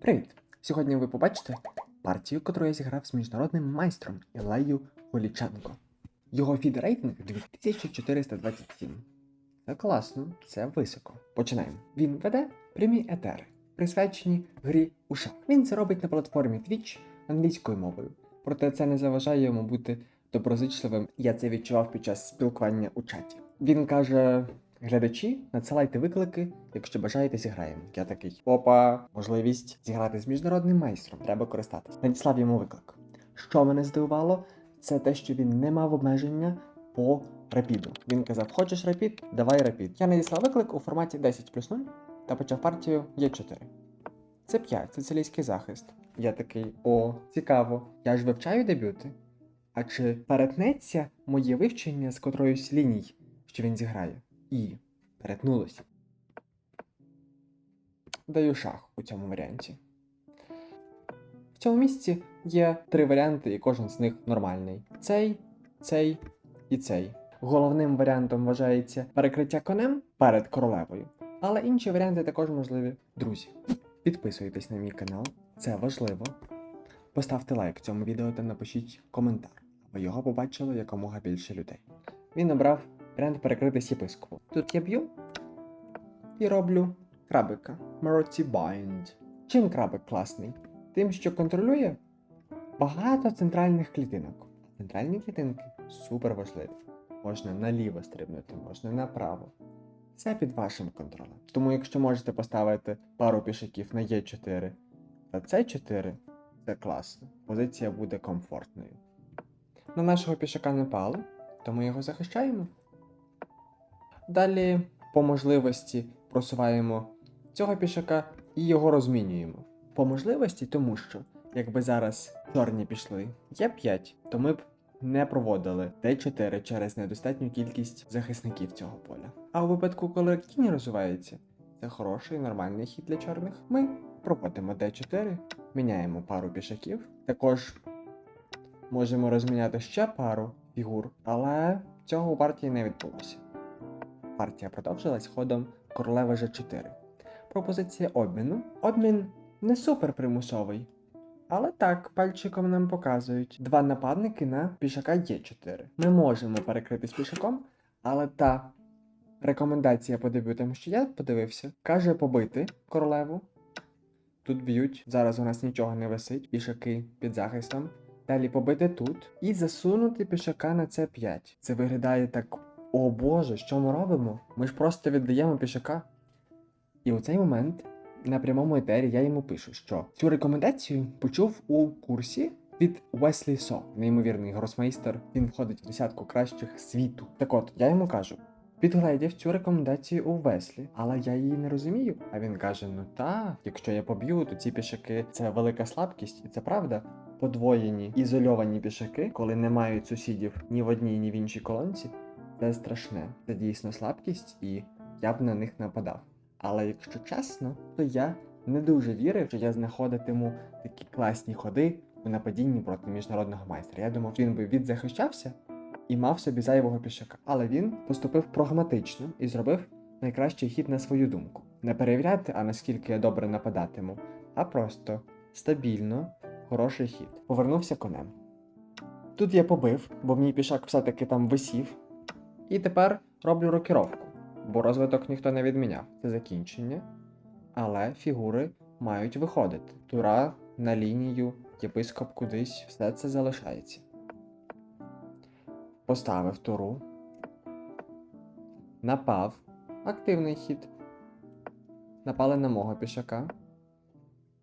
Привіт! Сьогодні ви побачите партію, яку я зіграв з міжнародним майстром Ілею Голіченко. Його фід-рейтинг 2427. Це класно, це високо. Починаємо. Він веде прямі етери, присвячені грі у шах. Він це робить на платформі Twitch англійською мовою. Проте це не заважає йому бути доброзичливим. Я це відчував під час спілкування у чаті. Він каже: глядачі, надсилайте виклики, якщо бажаєте, зіграємо. Я такий опа, можливість зіграти з міжнародним майстром. Треба користатись. Надіслав йому виклик. Що мене здивувало, це те, що він не мав обмеження по рапіду. Він казав: Хочеш рапід? Давай рапід. Я надіслав виклик у форматі 10 плюс 0 та почав партію Є4. Це 5, сицилійський захист. Я такий: о, цікаво. Я ж вивчаю дебюти. А чи перетнеться моє вивчення з котроюсь ліній, що він зіграє? І перетнулося. Даю шах у цьому варіанті. В цьому місці є три варіанти, і кожен з них нормальний: цей, цей і цей. Головним варіантом вважається перекриття конем перед королевою, але інші варіанти також можливі. Друзі, підписуйтесь на мій канал, це важливо. Поставте лайк цьому відео та напишіть коментар, аби його побачило якомога більше людей. Він обрав варіант перекритись єпископу. Тут я б'ю і роблю крабика. Marotti Bind. Чим крабик класний? Тим, що контролює багато центральних клітинок. Центральні клітинки супер важливі. Можна наліво стрибнути, можна направо. Все під вашим контролем. Тому, якщо можете поставити пару пішаків на Е4 та С4, це класно. Позиція буде комфортною. На нашого пішака напали, тому його захищаємо. Далі, по можливості, просуваємо цього пішака і його розмінюємо. По можливості, тому що, якби зараз чорні пішли Е5, то ми б не проводили Д4 через недостатню кількість захисників цього поля. А у випадку, коли кінь розвивається, це хороший нормальний хід для чорних. Ми проводимо Д4, міняємо пару пішаків. Також можемо розміняти ще пару фігур, але цього у партії не відбулося. Партія продовжилась ходом королева Ж4. Пропозиція обміну. Обмін не супер примусовий. Але так, пальчиком нам показують два нападники на пішака Е4. Ми можемо перекритись пішаком, але та рекомендація по дебютам, що я подивився, каже побити королеву. Тут б'ють. Зараз у нас нічого не висить. Пішаки під захистом. Далі побити тут і засунути пішака на С5. Це виглядає так. О боже, що ми робимо? Ми ж просто віддаємо пішака. І у цей момент на прямому етері я йому пишу, що цю рекомендацію почув у курсі від Уеслі Со, неймовірний гросмейстер. Він входить в десятку кращих світу. Так от, я йому кажу. Підгледів цю рекомендацію у Веслі, але я її не розумію. А він каже: Ну так, якщо я поб'ю, то ці пішаки це велика слабкість, і це правда. Подвоєні ізольовані пішаки, коли не мають сусідів ні в одній, ні в іншій колонці, це страшне. Це дійсно слабкість, і я б на них нападав. Але якщо чесно, то я не дуже вірив, що я знаходитиму такі класні ходи у нападінні проти міжнародного майстра. Я думав, він би відзахищався і мав собі зайвого пішака. Але він поступив прагматично і зробив найкращий хід на свою думку. Не перевіряти, а наскільки я добре нападатиму, а просто стабільно, хороший хід. Повернувся конем. Тут я побив, бо мій пішак все-таки там висів. І тепер роблю рокіровку бо розвиток ніхто не відміняв. Це закінчення. Але фігури мають виходити. Тура на лінію, єпископ кудись, все це залишається. Поставив туру. Напав. Активний хід. Напали на мого пішака.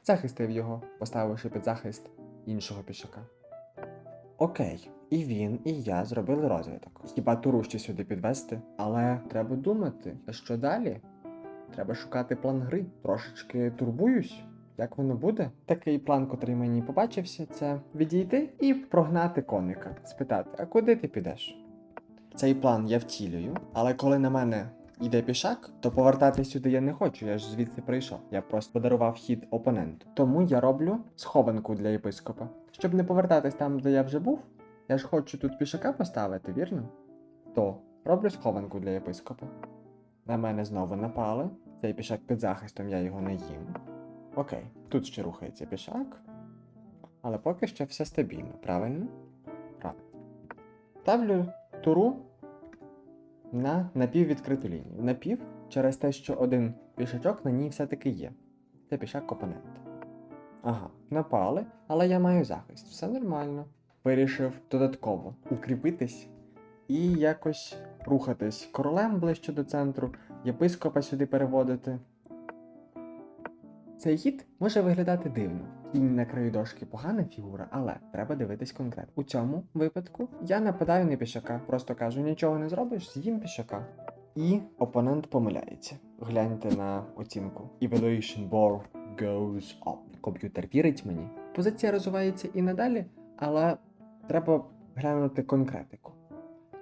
Захистив його, поставивши під захист іншого пішака. Окей, і він, і я зробили розвиток. Хіба туру ще сюди підвести? Але треба думати, що далі? Треба шукати план гри. Трошечки турбуюсь. Як воно буде? Такий план, котрий мені побачився, це відійти і прогнати коника, спитати, а куди ти підеш? Цей план я втілюю, але коли на мене йде пішак, то повертати сюди я не хочу, я ж звідси прийшов. Я просто подарував хід опоненту. Тому я роблю схованку для єпископа. Щоб не повертатись там, де я вже був, я ж хочу тут пішака поставити, вірно? То роблю схованку для єпископа. На мене знову напали. Цей пішак під захистом я його не їм. Окей, тут ще рухається пішак. Але поки що все стабільно, правильно? Правильно. Ставлю туру на напіввідкриту лінію. Напів через те, що один пішачок на ній все-таки є. Це пішак опонент. Ага, напали, але я маю захист. Все нормально. Вирішив додатково укріпитись і якось рухатись королем ближче до центру, єпископа сюди переводити. Цей хід може виглядати дивно. Кінь на краю дошки погана фігура, але треба дивитись конкретно. У цьому випадку я нападаю на пішака, просто кажу, нічого не зробиш, з'їм пішака. І опонент помиляється. Гляньте на оцінку. Evaluation bar goes up. Комп'ютер вірить мені. Позиція розвивається і надалі, але треба глянути конкретику.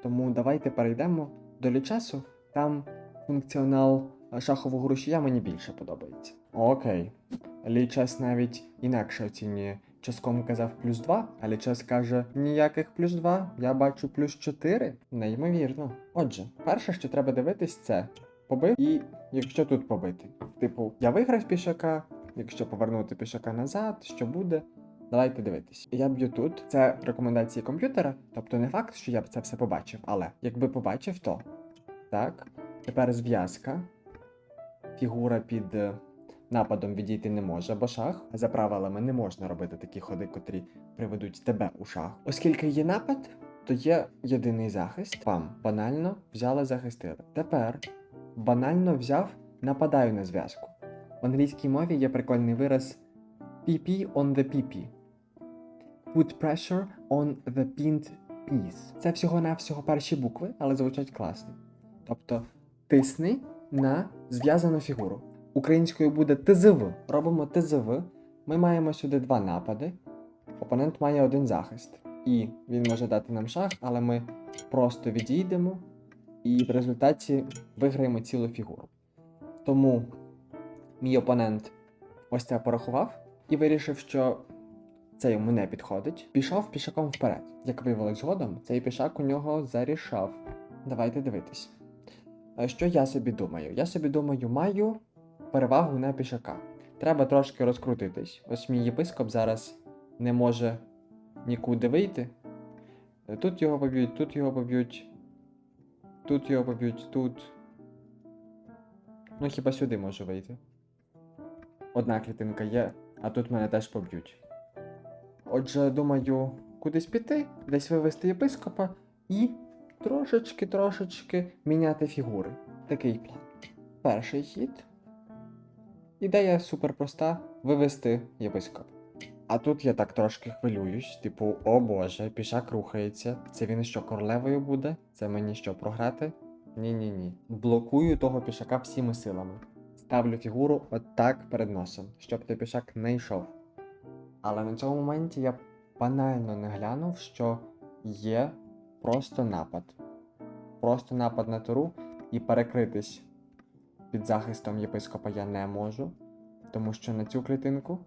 Тому давайте перейдемо до лічасу. Там функціонал е, шахового рушія мені більше подобається. Окей. Лічас навіть інакше оцінює. Часком казав плюс 2, а лічас каже ніяких плюс 2, я бачу плюс 4. Неймовірно. Отже, перше, що треба дивитись, це побив і якщо тут побити. Типу, я виграв пішака, якщо повернути пішака назад, що буде? Давайте дивитись. Я б'ю тут. Це рекомендації комп'ютера, тобто не факт, що я б це все побачив, але якби побачив, то так. Тепер зв'язка. Фігура під е, нападом відійти не може, бо шах. За правилами не можна робити такі ходи, котрі приведуть тебе у шах. Оскільки є напад, то є єдиний захист. Вам банально взяли, захистили. Тепер банально взяв, нападаю на зв'язку. В англійській мові є прикольний вираз PP on the PP. Put pressure on the pinned piece. Це всього-навсього перші букви, але звучать класно. Тобто тисни на зв'язану фігуру. Українською буде ТЗВ. Робимо ТЗВ. Ми маємо сюди два напади. Опонент має один захист. І він може дати нам шах, але ми просто відійдемо і в результаті виграємо цілу фігуру. Тому мій опонент ось це порахував і вирішив, що це йому не підходить. Пішов пішаком вперед. Як виявилось згодом, цей пішак у нього зарішав. Давайте дивитись. Що я собі думаю? Я собі думаю, маю перевагу на пішака. Треба трошки розкрутитись. Ось мій єпископ зараз не може нікуди вийти. Тут його поб'ють, тут його поб'ють. Тут його поб'ють, тут. Ну, хіба сюди може вийти. Одна клітинка є, а тут мене теж поб'ють. Отже, думаю, кудись піти, десь вивести єпископа і трошечки-трошечки міняти фігури. Такий план. Перший хід. Ідея суперпроста вивести єпископ. А тут я так трошки хвилююсь, типу, о боже, пішак рухається. Це він що, королевою буде? Це мені що, програти? Ні-ні-ні. Блокую того пішака всіми силами. Ставлю фігуру отак перед носом, щоб той пішак не йшов. Але на цьому моменті я банально не глянув, що є просто напад. Просто напад на туру і перекритись під захистом єпископа я не можу, тому що на цю клітинку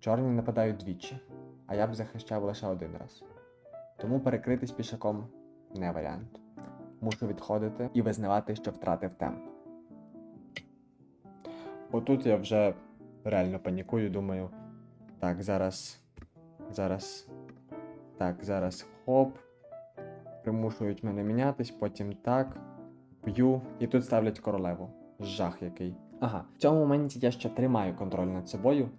чорні нападають двічі, а я б захищав лише один раз. Тому перекритись пішаком не варіант. Мушу відходити і визнавати, що втратив темп. Отут я вже реально панікую, думаю. Так, зараз. Зараз. Так, зараз хоп. Примушують мене мінятись, потім так. Б'ю. І тут ставлять королеву. Жах який. Ага, в цьому моменті я ще тримаю контроль над собою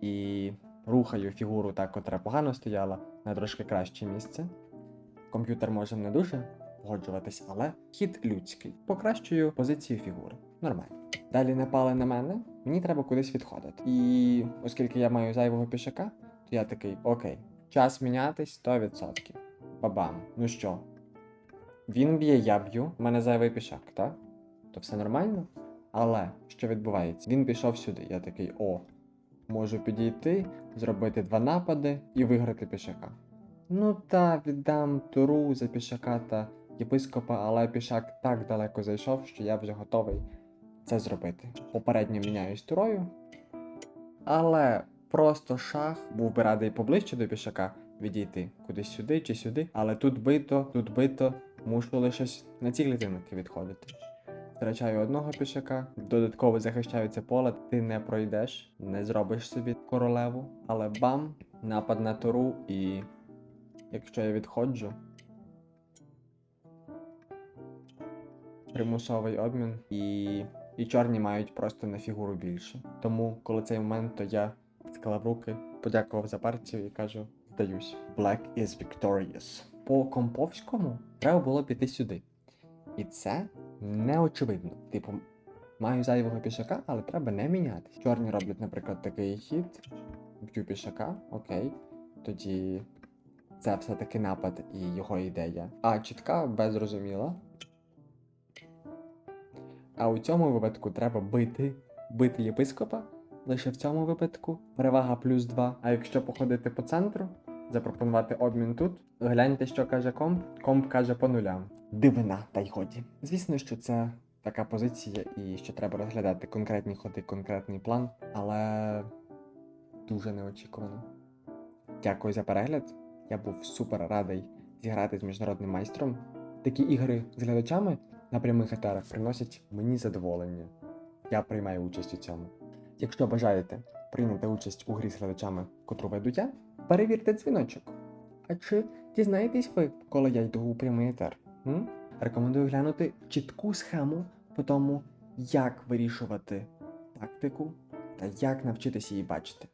і рухаю фігуру та, котра погано стояла, на трошки краще місце. Комп'ютер може не дуже погоджуватись, але хід людський. Покращую позицію фігури. Нормально. Далі напали на мене, мені треба кудись відходити. І оскільки я маю зайвого пішака, то я такий, окей, час мінятись 100%. Бабам. Ну що? Він б'є, я б'ю, в мене зайвий пішак, так? То все нормально? Але що відбувається? Він пішов сюди. Я такий, о, можу підійти, зробити два напади і виграти пішака. Ну та віддам туру за пішака та єпископа, але пішак так далеко зайшов, що я вже готовий це зробити. Попередньо міняюсь турою. Але просто шах був би радий поближче до пішака відійти кудись сюди чи сюди. Але тут бито, тут бито, мушу лише на ці клітинки відходити. втрачаю одного пішака, додатково захищаю це поле, ти не пройдеш, не зробиш собі королеву, але бам, напад на туру, і якщо я відходжу. Примусовий обмін, і, і чорні мають просто на фігуру більше. Тому, коли цей момент, то я склав руки, подякував за партію і кажу: здаюсь. Black is victorious. По Комповському треба було піти сюди. І це не очевидно. Типу, маю зайвого пішака, але треба не мінятись. Чорні роблять, наприклад, такий хід, б'ю пішака, окей. Тоді це все-таки напад і його ідея. А чітка беззрозуміла. А у цьому випадку треба бити, бити єпископа. Лише в цьому випадку перевага плюс 2. А якщо походити по центру, запропонувати обмін тут, гляньте, що каже комп. Комп каже по нулям. Дивина, та й годі. Звісно, що це така позиція, і що треба розглядати конкретні ходи, конкретний план, але дуже неочікувано. Дякую за перегляд. Я був супер радий зіграти з міжнародним майстром. Такі ігри з глядачами на прямих етерах приносять мені задоволення. Я приймаю участь у цьому. Якщо бажаєте прийняти участь у грі з глядачами, котру веду я, перевірте дзвіночок. А чи дізнаєтесь ви, коли я йду у прямий етер? М? Рекомендую глянути чітку схему по тому, як вирішувати тактику та як навчитися її бачити.